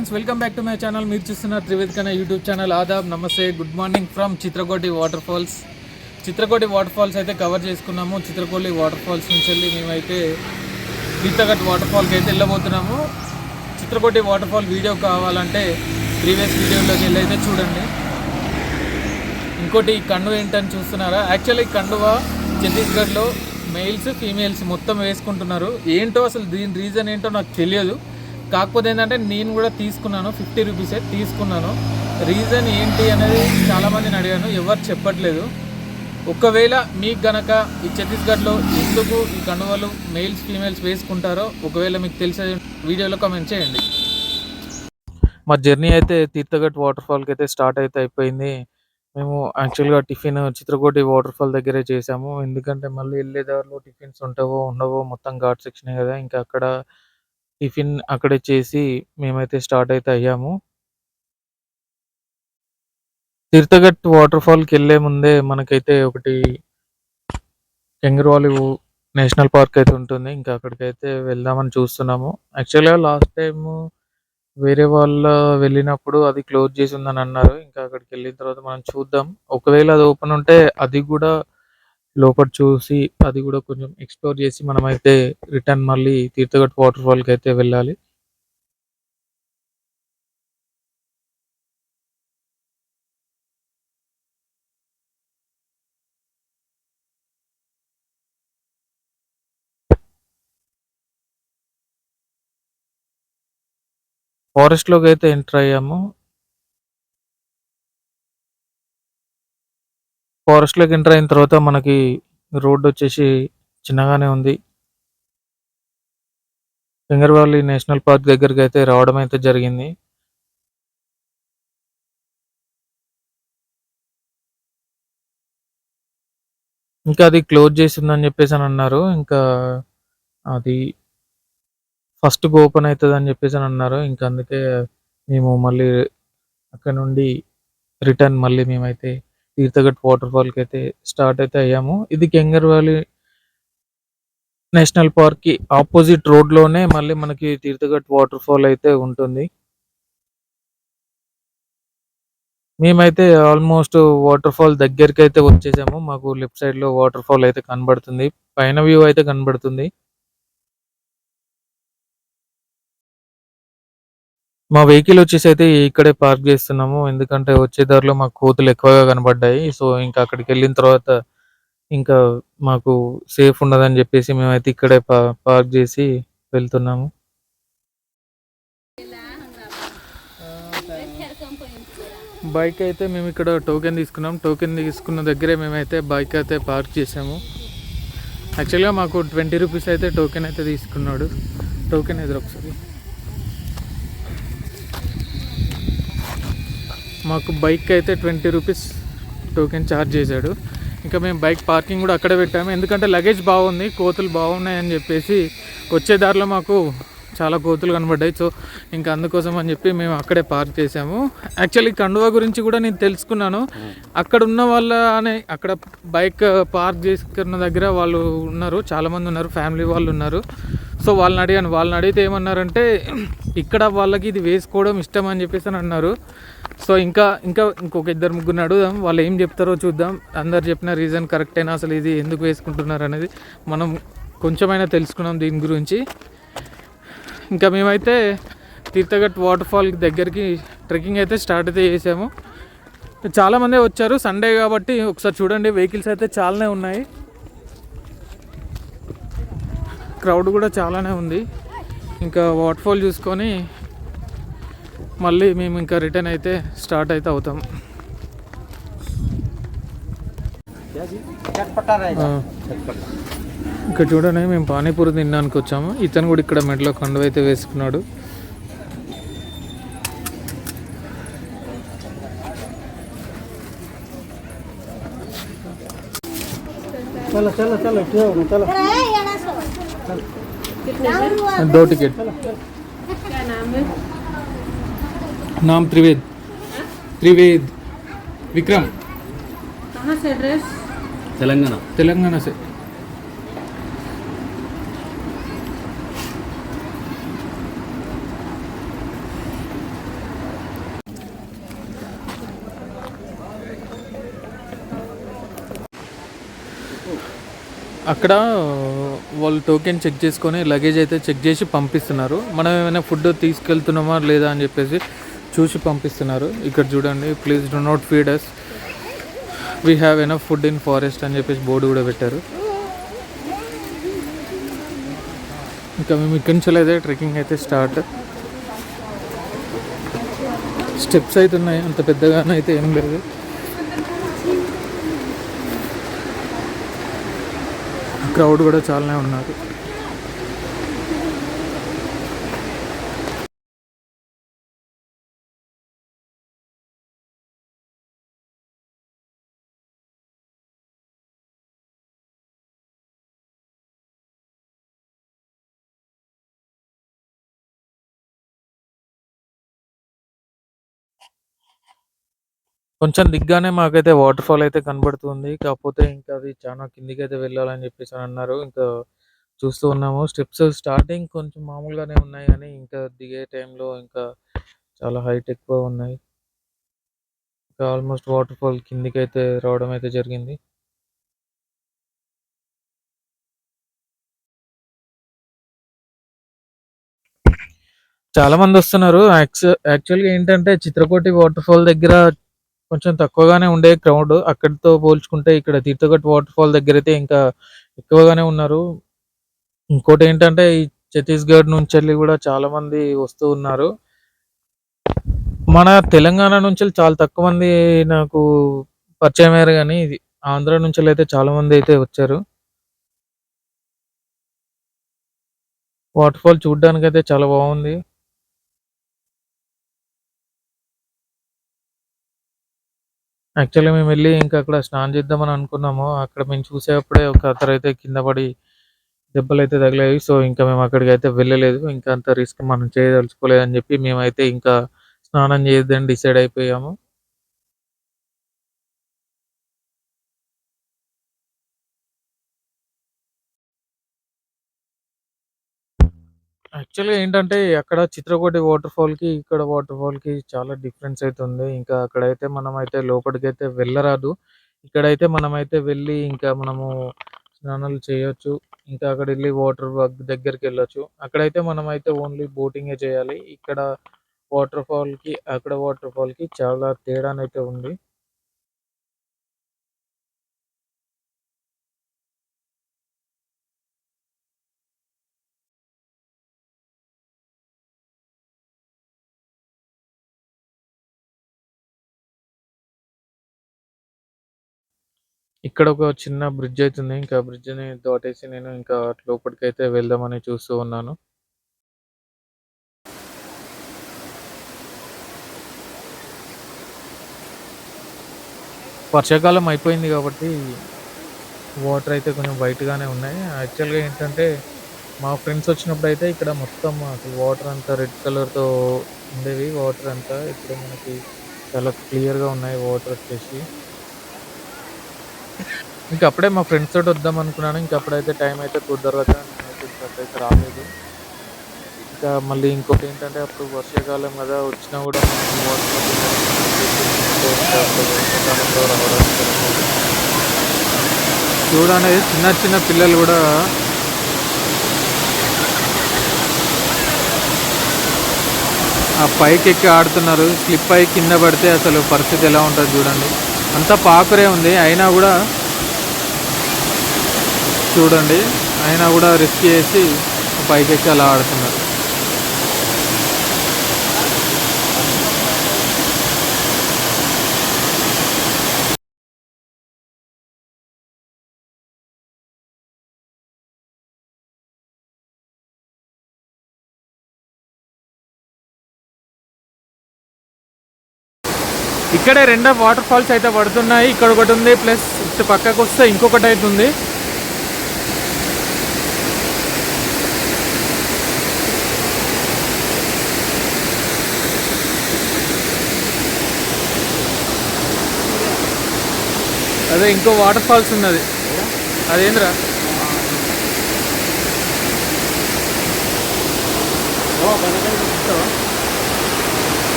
Friends welcome back to my channel. మీరు చూస్తున్న త్రివేదికన యూట్యూబ్ ఛానల్ ఆదాబ్. నమస్తే good morning from Chitrakote waterfalls. Chitrakote waterfalls అయితే కవర్ చేసుకున్నాము. చిత్రకోటి వాటర్ ఫాల్స్ నుంచి వెళ్ళి మేమైతే తీర్థఘట్ వాటర్ ఫాల్కి అయితే వెళ్ళబోతున్నాము. చిత్రకోటి వాటర్ ఫాల్ వీడియో కావాలంటే ప్రీవియస్ వీడియోలోకి వెళ్ళి అయితే చూడండి. ఇంకోటి కండువ ఏంటని చూస్తున్నారా? యాక్చువల్లీ కండువ ఛత్తీస్గఢ్లో మెయిల్స్ ఫీమేల్స్ మొత్తం వేసుకుంటున్నారు. ఏంటో అసలు దీని రీజన్ ఏంటో నాకు తెలియదు. కాకపోతే ఏంటంటే నేను కూడా తీసుకున్నాను ఫిఫ్టీ రూపీసే తీసుకున్నాను. రీజన్ ఏంటి అనేది చాలామందిని అడిగాను ఎవరు చెప్పట్లేదు. ఒకవేళ మీకు గనక ఈ ఛత్తీస్గఢ్లో ఎందుకు ఈ కండువలు మెయిల్స్ ఫీమేల్స్ వేసుకుంటారో ఒకవేళ మీకు తెలిసే వీడియోలో కామెంట్ చేయండి. మా జర్నీ అయితే తీర్థఘట్ వాటర్ ఫాల్కి అయితే స్టార్ట్ అయితే అయిపోయింది. మేము యాక్చువల్గా టిఫిన్ చిత్రకోటి వాటర్ ఫాల్ దగ్గరే చేసాము ఎందుకంటే మళ్ళీ వెళ్ళే దారిలో టిఫిన్స్ ఉంటావో ఉండవో మొత్తం ఘాట్ సెక్షన్ కదా. ఇంకా అక్కడ టిఫిన్ అక్కడే చేసి మేమైతే స్టార్ట్ అయితే అయ్యాము. తీర్థఘట్ వాటర్ ఫాల్కి వెళ్ళే ముందే మనకైతే ఒకటి కెంగర్వాలి నేషనల్ పార్క్ అయితే ఉంటుంది. ఇంకా అక్కడికైతే వెళ్దామని చూస్తున్నాము. యాక్చువల్గా లాస్ట్ టైం వేరే వాళ్ళ వెళ్ళినప్పుడు అది క్లోజ్ చేసి ఉందని అన్నారు. ఇంకా అక్కడికి వెళ్ళిన తర్వాత మనం చూద్దాం. ఒకవేళ అది ఓపెన్ ఉంటే అది కూడా లోపల చూసి అది కూడా కొంచెం ఎక్స్ప్లోర్ చేసి మనమైతే రిటర్న్ మళ్ళీ తీర్థగట్ వాటర్ ఫాల్కి అయితే వెళ్ళాలి. ఫారెస్ట్లోకి అయితే ఎంటర్ అయ్యాము. ఫారెస్ట్లోకి ఎంటర్ అయిన తర్వాత మనకి రోడ్డు వచ్చేసి చిన్నగానే ఉంది. పింగర్వాలి నేషనల్ పార్క్ దగ్గరికి అయితే రావడం అయితే జరిగింది. ఇంకా అది క్లోజ్ చేసిందని చెప్పేసి అని అన్నారు. ఇంకా అది ఫస్ట్ ఓపెన్ అవుతుంది అని చెప్పేసి అని అన్నారు. ఇంకా అందుకే మేము మళ్ళీ అక్కడ నుండి రిటర్న్ మళ్ళీ మేమైతే తీర్థగట్ వాటర్ ఫాల్కి అయితే స్టార్ట్ అయితే అయ్యాము. ఇది కెంగర్ వ్యాలీ నేషనల్ పార్క్కి ఆపోజిట్ రోడ్లోనే మళ్ళీ మనకి తీర్థగట్ వాటర్ ఫాల్ అయితే ఉంటుంది. మేమైతే ఆల్మోస్ట్ వాటర్ ఫాల్ దగ్గరికి అయితే వచ్చేసాము. మాకు లెఫ్ట్ సైడ్లో వాటర్ ఫాల్ అయితే కనబడుతుంది. పైన వ్యూ అయితే కనబడుతుంది. మా వెహికల్ వచ్చేసి అయితే ఇక్కడే పార్క్ చేస్తున్నాము. ఎందుకంటే వచ్చే దారిలో మాకు కోతులు ఎక్కువగా కనబడ్డాయి. సో ఇంకా అక్కడికి వెళ్ళిన తర్వాత ఇంకా మాకు సేఫ్ ఉండదని చెప్పేసి మేమైతే ఇక్కడే పార్క్ చేసి వెళ్తున్నాము. బైక్ అయితే మేము ఇక్కడ టోకెన్ తీసుకున్నాం. టోకెన్ తీసుకున్న దగ్గరే మేమైతే బైక్ అయితే పార్క్ చేసాము. యాక్చువల్గా మాకు ట్వంటీ రూపీస్ అయితే టోకెన్ అయితే తీసుకున్నాడు. టోకెన్ ఎదురు ఒకసారి. మాకు బైక్ అయితే ట్వంటీ రూపీస్ టోకెన్ ఛార్జ్ చేశాడు. ఇంకా మేము బైక్ పార్కింగ్ కూడా అక్కడే పెట్టాము. ఎందుకంటే లగేజ్ బాగుంది కోతులు బాగున్నాయని చెప్పేసి వచ్చే దారిలో మాకు చాలా కోతులు కనబడ్డాయి. సో ఇంకా అందుకోసం అని చెప్పి మేము అక్కడే పార్క్ చేసాము యాక్చువల్లీ కండువా గురించి కూడా నేను తెలుసుకున్నాను. అక్కడ ఉన్న వాళ్ళ అనే అక్కడ బైక్ పార్క్ చేసుకున్న దగ్గర వాళ్ళు ఉన్నారు. చాలామంది ఉన్నారు ఫ్యామిలీ వాళ్ళు ఉన్నారు. సో వాళ్ళని అడిగాను. వాళ్ళని అడిగితే ఏమన్నారంటే ఇక్కడ వాళ్ళకి ఇది వేసుకోవడం ఇష్టం అని చెప్పేసి అని అన్నారు. సో ఇంకా ఇంకా ఇంకొక ఇద్దరు ముగ్గురిని అడుగుదాం. వాళ్ళు ఏం చెప్తారో చూద్దాం. అందరు చెప్పిన రీజన్ కరెక్టేనా అసలు ఇది ఎందుకు వేసుకుంటున్నారు అనేది మనం కొంచెమైనా తెలుసుకున్నాం దీని గురించి. ఇంకా మేమైతే తీర్థఘట్ వాటర్ ఫాల్ దగ్గరికి ట్రెక్కింగ్ అయితే స్టార్ట్ అయితే చేసాము. చాలామందే వచ్చారు. సండే కాబట్టి ఒకసారి చూడండి. వెహికల్స్ అయితే చాలానే ఉన్నాయి. క్రౌడ్ కూడా చాలానే ఉంది. ఇంకా వాటర్ఫాల్ చూసుకొని మళ్ళీ మేము ఇంకా రిటర్న్ అయితే స్టార్ట్ అయితే అవుతాం. ఇంకా చూడండి మేము పానీపూరి తినడానికి వచ్చాము. ఇతను కూడా ఇక్కడ మెడలో కండువ అయితే వేసుకున్నాడు. చాలా చలో చలో చలో दो टिकट क्या नाम है नाम त्रिवेद त्रिवेद विक्रम कहाँ से एड्रेस तेलंगाना तेलंगाना से అక్కడ వాళ్ళు టోకెన్ చెక్ చేసుకొని లగేజ్ అయితే చెక్ చేసి పంపిస్తున్నారు. మనం ఏమైనా ఫుడ్ తీసుకెళ్తున్నామా లేదా అని చెప్పేసి చూసి పంపిస్తున్నారు. ఇక్కడ చూడండి please do not feed us we have enough food in forest అని చెప్పేసి బోర్డు కూడా పెట్టారు. ఇంకా మేము ఇక్కడి నుంచి అయితే ట్రెక్కింగ్ అయితే స్టార్ట్ స్టెప్స్ అయితే ఉన్నాయి అంత పెద్దగానే అయితే ఏం లేదు. క్రౌడ్ కూడా చాలానే ఉన్నారు కొంచెం దిగ్గానే మాకైతే వాటర్ ఫాల్ అయితే కనబడుతుంది. కాకపోతే ఇంకా అది చాలా కిందికి అయితే వెళ్ళాలని చెప్పేసి అన్నారు. ఇంకా చూస్తూ ఉన్నాము. స్టెప్స్ స్టార్టింగ్ కొంచెం మామూలుగానే ఉన్నాయి కానీ ఇంకా దిగే టైంలో ఇంకా చాలా హైట్ ఎక్కువ ఉన్నాయి. ఇంకా ఆల్మోస్ట్ వాటర్ ఫాల్ కిందికి అయితే రావడం అయితే జరిగింది. చాలా మంది వస్తున్నారు. యాక్చువల్గా ఏంటంటే చిత్రకోటి వాటర్ ఫాల్ దగ్గర కొంచెం తక్కువగానే ఉండే క్రౌడ్. అక్కడితో పోల్చుకుంటే ఇక్కడ తీర్థఘట్ వాటర్ ఫాల్ దగ్గర అయితే ఇంకా ఎక్కువగానే ఉన్నారు. ఇంకోటి ఏంటంటే ఈ ఛత్తీస్గఢ్ నుంచి వెళ్ళి కూడా చాలా మంది వస్తూ ఉన్నారు. మన తెలంగాణ నుంచి చాలా తక్కువ మంది నాకు పరిచయం అయ్యారు కానీ ఇది ఆంధ్ర నుంచి అయితే చాలా మంది అయితే వచ్చారు. వాటర్ ఫాల్ చూడడానికి అయితే చాలా బాగుంది. యాక్చువల్‌గా మేము వెళ్ళి ఇంకా అక్కడ స్నానం చేద్దామని అనుకున్నాము. అక్కడ మేము చూసేటప్పుడే ఒక అతనైతే కింద పడి దెబ్బలైతే తగిలాయి. సో, ఇంకా మేము అక్కడికైతే వెళ్ళలేదు. ఇంకా అంత రిస్క్ మనం చేయదలుచుకోలేదని చెప్పి మేమైతే ఇంకా స్నానం చేయొద్దని డిసైడ్ అయిపోయాము. యాక్చువల్‌గా ఏంటంటే అక్కడ చిత్రకోటి వాటర్‌ఫాల్‌కి, ఇక్కడ వాటర్‌ఫాల్‌కి చాలా డిఫరెన్స్ అయితే ఉంది. ఇంకా అక్కడైతే మనమైతే లోపటికైతే వెళ్ళరాదు. ఇక్కడైతే మనమైతే వెళ్ళి ఇంకా మనము స్నానాలు చేయొచ్చు. ఇంకా అక్కడెళ్ళి వాటర్ వ దగ్గరికెళ్ళొచ్చు. అక్కడైతే మనమైతే ఓన్లీ బోటింగే చేయాలి. ఇక్కడ వాటర్‌ఫాల్‌కి, అక్కడ వాటర్‌ఫాల్‌కి చాలా తేడానైతే ఉంది. ఇక్కడ ఒక చిన్న బ్రిడ్జ్ అవుతుంది ఇంకా బ్రిడ్జ్‌ని దాటేసి నేను ఇంకా లోపటికైతే వెళ్దామని చూస్తూ ఉన్నాను. వర్షాకాలం అయిపోయింది కాబట్టి వాటర్ అయితే కొంచెం వైట్‌గానే ఉన్నాయి. యాక్చువల్‌గా ఏంటంటే మా ఫ్రెండ్స్ వచ్చినప్పుడు అయితే ఇక్కడ మొత్తం అసలు వాటర్ అంతా రెడ్ కలర్‌తో ఉండేవి వాటర్ అంతా. ఇప్పుడు మనకి చాలా క్లియర్‌గా ఉన్నాయి వాటర్ వచ్చేసి. ఇంక అప్పుడే మా ఫ్రెండ్స్ తోటి వద్దాం అనుకున్నాను. ఇంక అప్పుడైతే టైం అయితే కుదరక నేనైతే రాలేదు. ఇంకా మళ్ళీ ఇంకోటి ఏంటంటే అప్పుడు వర్షాకాలం కదా! వచ్చినా కూడా మనం వర్షాకాలంలో చూడండి చిన్న చిన్న పిల్లలు కూడా ఆ పైకెక్కి ఆడుతున్నారు. స్లిప్ అయి కింద పడితే అసలు పరిస్థితి ఎలా ఉంటుంది చూడండి. అంతా పాకురే ఉంది. అయినా కూడా చూడండి. అయినా కూడా రిస్క్ చేసి పైకెక్కి అలా ఆడుతున్నారు. ఇక్కడే రెండో వాటర్ ఫాల్స్ అయితే పడుతున్నాయి. ఇక్కడ ఒకటి ఉంది. ప్లస్ ఇటు పక్కకు వస్తే ఇంకొకటి అయితే ఉంది. అదే ఇంకో వాటర్ ఫాల్స్ ఉన్నది. అదేందిరా?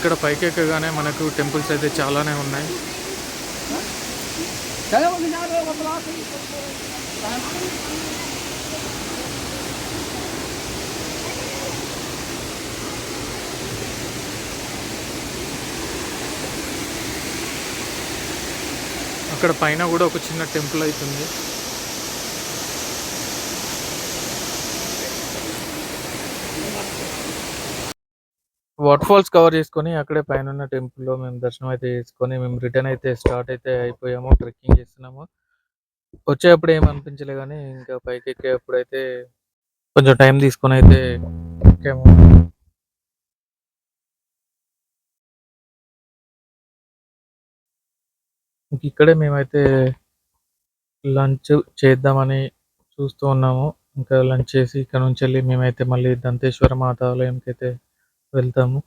ఇక్కడ పైకి ఎక్కగానే మనకు టెంపుల్స్ అయితే చాలానే ఉన్నాయి. అక్కడ పైన కూడా ఒక చిన్న టెంపుల్ అవుతుంది. వాటర్ ఫాల్స్ కవర్ చేసుకొని అక్కడే పైన ఉన్న టెంపుల్లో మేము దర్శనం అయితే చేసుకొని మేము రిటర్న్ అయితే స్టార్ట్ అయితే అయిపోయాము ట్రెక్కింగ్ చేస్తున్నాము. వచ్చేటప్పుడు ఏం అనిపించలే కానీ ఇంకా పైకి ఎక్కేటప్పుడు అయితే కొంచెం టైం తీసుకొని అయితే ఎక్కాము. ఇంక ఇక్కడే మేమైతే లంచ్ చేద్దామని చూస్తూ ఉన్నాము. ఇంకా లంచ్ చేసి ఇక్కడ నుంచి వెళ్ళి మేమైతే మళ్ళీ దంతేశ్వర మాత ఆలయంకి అయితే వెళ్తాము.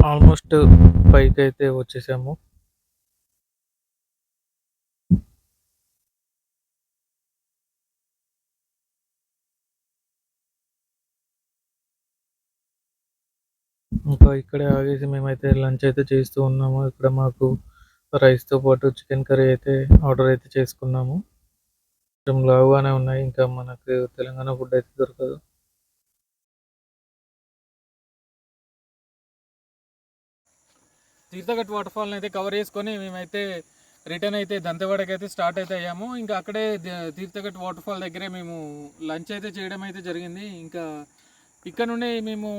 ఆల్మోస్ట్ పైకి అయితే వచ్చేసాము. ఇంకా ఇక్కడే ఆగేసి మేమైతే లంచ్ అయితే చేస్తూ ఉన్నాము. ఇక్కడ మాకు రైస్తో పాటు చికెన్ కర్రీ అయితే ఆర్డర్ అయితే చేసుకున్నాము. కొంచెం లావుగానే ఉన్నాయి. ఇంకా మనకు తెలంగాణ ఫుడ్ అయితే దొరకదు. తీర్థగట్ వాటర్ ఫాల్ని అయితే కవర్ చేసుకొని మేమైతే రిటర్న్ అయితే దంతెవాడకి అయితే స్టార్ట్ అయితే అయ్యాము. ఇంకా అక్కడే తీర్థఘట్ తీర్థగట్ వాటర్ ఫాల్ దగ్గరే మేము లంచ్ అయితే చేయడం అయితే జరిగింది. ఇంకా ఇక్కడ నుండి మేము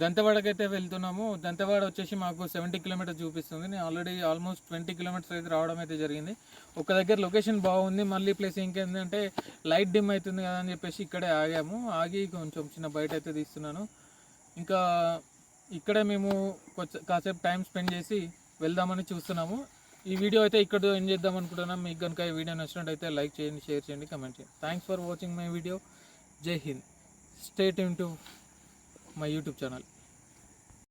దంతవాడకైతే వెళ్తున్నాము. దంతవాడ వచ్చేసి మాకు సెవెంటీ కిలోమీటర్స్ చూపిస్తుంది. నేను ఆల్రెడీ ఆల్మోస్ట్ ట్వంటీ కిలోమీటర్స్ అయితే రావడం అయితే జరిగింది. ఒక దగ్గర లొకేషన్ బాగుంది. మళ్ళీ ప్లేస్ ఇంకేంటంటే లైట్ డిమ్ అవుతుంది కదా అని చెప్పేసి ఇక్కడే ఆగాము. ఆగి కొంచెం చిన్న బయట అయితే తీస్తున్నాను. ఇంకా ఇక్కడే మేము కొంచెం కాసేపు టైం స్పెండ్ చేసి వెళ్దామని చూస్తున్నాము. ఈ వీడియో అయితే ఇక్కడ ఏం చేద్దాం అనుకుంటున్నాం మీకు కనుక ఈ వీడియో నచ్చినట్టయితే లైక్ చేయండి షేర్ చేయండి కమెంట్ చేయండి. Thanks for watching my video జై హింద్ స్టేట్ ఇన్ టు మై యూట్యూబ్ ఛానల్